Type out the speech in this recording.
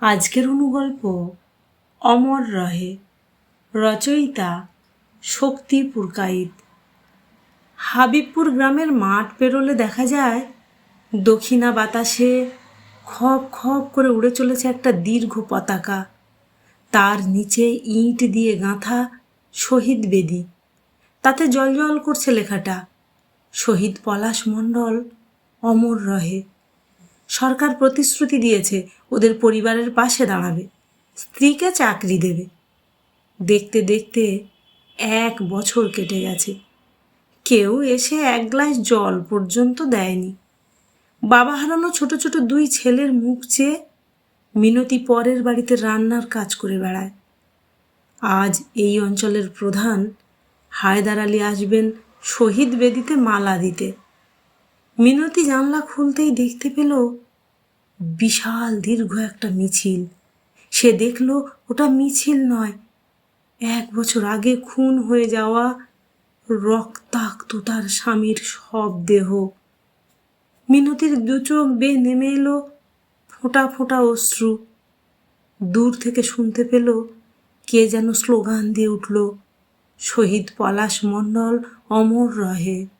আজকের অনুগল্প অমর রহে, রচয়িতা শক্তি পুরকাইত হাবিবপুর গ্রামের মাঠ পেরোলে দেখা যায়, দক্ষিণা বাতাসে খপ খপ করে উড়ে চলেছে একটা দীর্ঘ পতাকা। তার নিচে ইট দিয়ে গাঁথা শহীদ বেদি। তাতে জলজল করছে লেখাটা, শহীদ পলাশ মণ্ডল, অমর রহে। সরকার প্রতিশ্রুতি দিয়েছে ওদের পরিবারের পাশে দাঁড়াবে। স্ত্রীকে চাকরি দেবে। দেখতে দেখতে এক বছর কেটে গেছে। কেউ এসে এক গ্লাস জল পর্যন্ত দেয়নি। বাবা হারানো ছোট ছোট দুই ছেলের মুখ চেয়ে মিনতি পরের বাড়িতে রান্নার কাজ করে বেড়ায়। আজ এই অঞ্চলের প্রধান হায়দার আলী আসবেন শহীদ বেদিতে মালা দিতে। মিনতি জানলা খুলতেই দেখতে পেল বিশাল দীর্ঘ একটা মিছিল। সে দেখল ওটা মিছিল নয়। এক বছর আগে খুন হয়ে যাওয়া রক্তাক্ত তার স্বামীর সব দেহ। মিনতির দু চোখ বেয়ে নেমে এলো ফোঁটা ফোঁটা অশ্রু। দূর থেকে শুনতে পেল কে যেন স্লোগান দিয়ে উঠল, শহীদ পলাশ মণ্ডল অমর রহে।